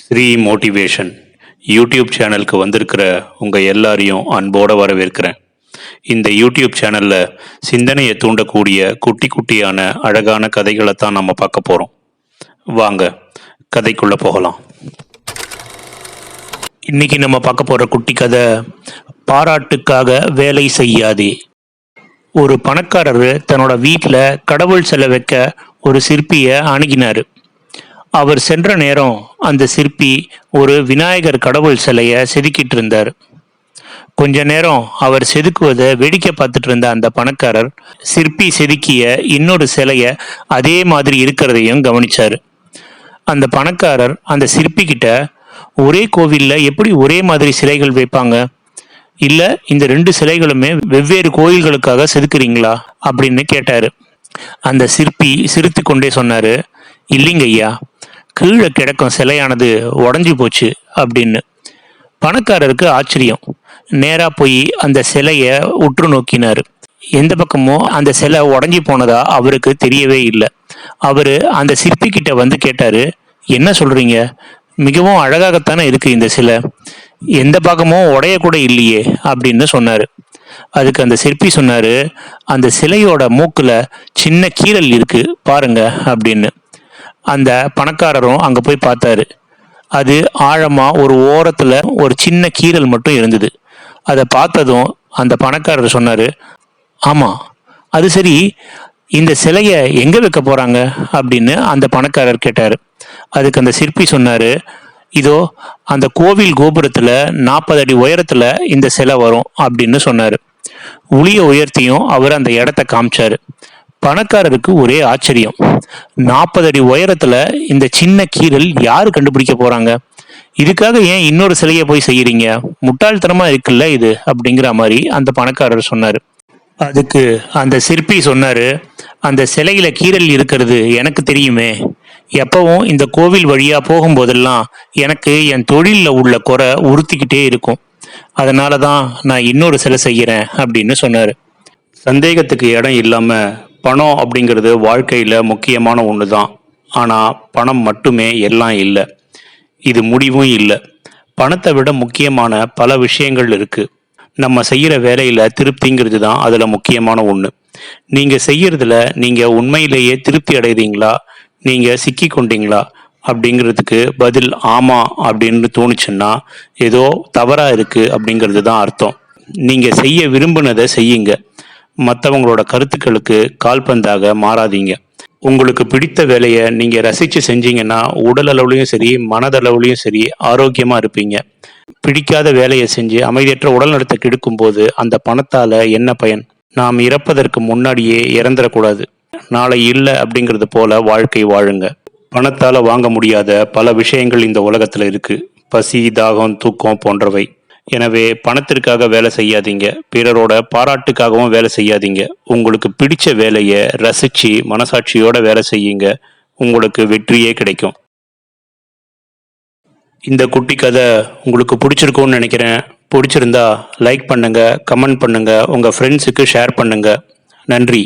Sri motivation YouTube சேனலுக்கு வந்திருக்கிற உங்கள் எல்லாரையும் அன்போடு வரவேற்கிறேன். இந்த யூடியூப் சேனலில் சிந்தனையை தூண்டக்கூடிய குட்டி குட்டியான அழகான கதைகளை தான் நம்ம பார்க்க போகிறோம் வாங்க கதைக்குள்ளே போகலாம். இன்றைக்கி நம்ம பார்க்க போகிற குட்டி கதை பாராட்டுக்காக வேலை செய்யாதே. ஒரு பணக்காரர் தன்னோட வீட்டில் கடவுள் செலவைக்க வைக்க ஒரு சிற்பியை அணுகினார். அவர் சென்ற நேரம் அந்த சிற்பி ஒரு விநாயகர் கடவுள் சிலையை செதுக்கிட்டு இருந்தார். கொஞ்ச நேரம் அவர் செதுக்குவதை வேடிக்கை பார்த்துட்டு இருந்த அந்த பணக்காரர் சிற்பி செதுக்கிய இன்னொரு சிலையை அதே மாதிரி இருக்கிறதையும் கவனிச்சார். அந்த பணக்காரர் அந்த சிற்பி கிட்ட ஒரே கோவில்ல எப்படி ஒரே மாதிரி சிலைகள் வைப்பாங்க? இல்லை இந்த ரெண்டு சிலைகளுமே வெவ்வேறு கோயில்களுக்காக செதுக்குறீங்களா? அப்படின்னு கேட்டார். அந்த சிற்பி சிரித்து கொண்டே சொன்னார் இல்லைங்க ஐயா கீழே கிடக்கும் சிலையானது உடஞ்சி போச்சு அப்படின்னு. பணக்காரருக்கு ஆச்சரியம். நேராக போய் அந்த சிலையை உற்று நோக்கினார். எந்த பக்கமும் அந்த சிலை உடஞ்சி போனதா அவருக்கு தெரியவே இல்லை. அவர் அந்த சிற்பி கிட்ட வந்து கேட்டார் என்ன சொல்கிறீங்க மிகவும் அழகாகத்தானே இருக்குது இந்த சிலை. எந்த பக்கமும் உடையக்கூட இல்லையே அப்படின்னு சொன்னார். அதுக்கு அந்த சிற்பி சொன்னார் அந்த சிலையோட மூக்கில் சின்ன கீறல் இருக்குது பாருங்க அப்படின்னு. அந்த பணக்காரரும் அங்க போய் பார்த்தாரு. அது ஆழமா ஒரு ஓரத்துல ஒரு சின்ன கீறல் மட்டும் இருந்தது. அதை பார்த்ததும் அந்த பணக்காரர் சொன்னாரு ஆமா அது சரி இந்த சிலையை எங்க வைக்க போறாங்க? அப்படின்னு அந்த பணக்காரர் கேட்டார். அதுக்கு அந்த சிற்பி சொன்னாரு இதோ அந்த கோவில் கோபுரத்துல நாற்பது அடி உயரத்துல இந்த சிலை வரும் அப்படின்னு சொன்னாரு. உளிய உயர்த்தியும் அவர் அந்த இடத்த காமிச்சாரு. பணக்காரருக்கு ஒரே ஆச்சரியம். நாற்பது அடி உயரத்துல இந்த சின்ன கீறல் யாரு கண்டுபிடிக்க போறாங்க? இதுக்காக ஏன் இன்னொரு சிலையை போய் செய்யறீங்க? முட்டாள்தனமா இருக்குல்ல இது அப்படிங்கிற மாதிரி அந்த பணக்காரர் சொன்னாரு. அதுக்கு அந்த சிற்பி சொன்னாரு அந்த சிலையில கீறல் இருக்கிறது எனக்கு தெரியுமே. எப்பவும் இந்த கோவில் வழியா போகும்போதெல்லாம் எனக்கு என் தொழிலில் உள்ள குறை உறுத்திக்கிட்டே இருக்கும். அதனால தான் நான் இன்னொரு சிலை செய்கிறேன் அப்படின்னு சொன்னாரு. சந்தேகத்துக்கு இடம் இல்லாம பணம் அப்படிங்கிறது வாழ்க்கையில் முக்கியமான ஒன்று தான் ஆனால் பணம் மட்டுமே எல்லாம் இல்லை. இது முடிவும் இல்லை. பணத்தை விட முக்கியமான பல விஷயங்கள் இருக்குது நம்ம செய்கிற வேலையில் திருப்திங்கிறது தான் அதில் முக்கியமான ஒன்று நீங்கள் செய்கிறதுல நீங்கள் உண்மையிலேயே திருப்தி அடைதீங்களா? நீங்கள் சிக்கி கொண்டீங்களா? அப்படிங்கிறதுக்கு பதில் ஆமா அப்படின்னு தோணுச்சுன்னா ஏதோ தவறாக இருக்கு அப்படிங்கிறது தான் அர்த்தம். நீங்கள் செய்ய விரும்பினதை செய்யுங்க. மற்றவங்களோட கருத்துக்களுக்கு கால்பந்தாக மாறாதீங்க. உங்களுக்கு பிடித்த வேலையை நீங்கள் ரசித்து செஞ்சீங்கன்னா உடல் அளவுலையும் சரி மனதளவுலையும் சரி ஆரோக்கியமாக இருப்பீங்க. பிடிக்காத வேலையை செஞ்சு அமைதியற்ற உடல் நலத்தை கெடுக்கும் போது அந்த பணத்தால் என்ன பயன்? நாம் இறப்பதற்கு முன்னாடியே இறந்துடக்கூடாது நாளை இல்லை அப்படிங்கிறது போல வாழ்க்கை வாழுங்க. பணத்தால் வாங்க முடியாத பல விஷயங்கள் இந்த உலகத்தில் இருக்குது பசி தாகம் தூக்கம் போன்றவை. எனவே பணத்திற்காக வேலை செய்யாதீங்க. பிறரோட பாராட்டுக்காகவும் வேலை செய்யாதீங்க. உங்களுக்கு பிடிச்ச வேலையை ரசிச்சு மனசாட்சியோட வேலை செய்யுங்க. உங்களுக்கு வெற்றியே கிடைக்கும். இந்த குட்டி கதை உங்களுக்கு பிடிச்சிருக்கும்னு நினைக்கிறேன். பிடிச்சிருந்தா லைக் பண்ணுங்க கமெண்ட் பண்ணுங்க உங்க ஃப்ரெண்ட்ஸுக்கு ஷேர் பண்ணுங்க. நன்றி.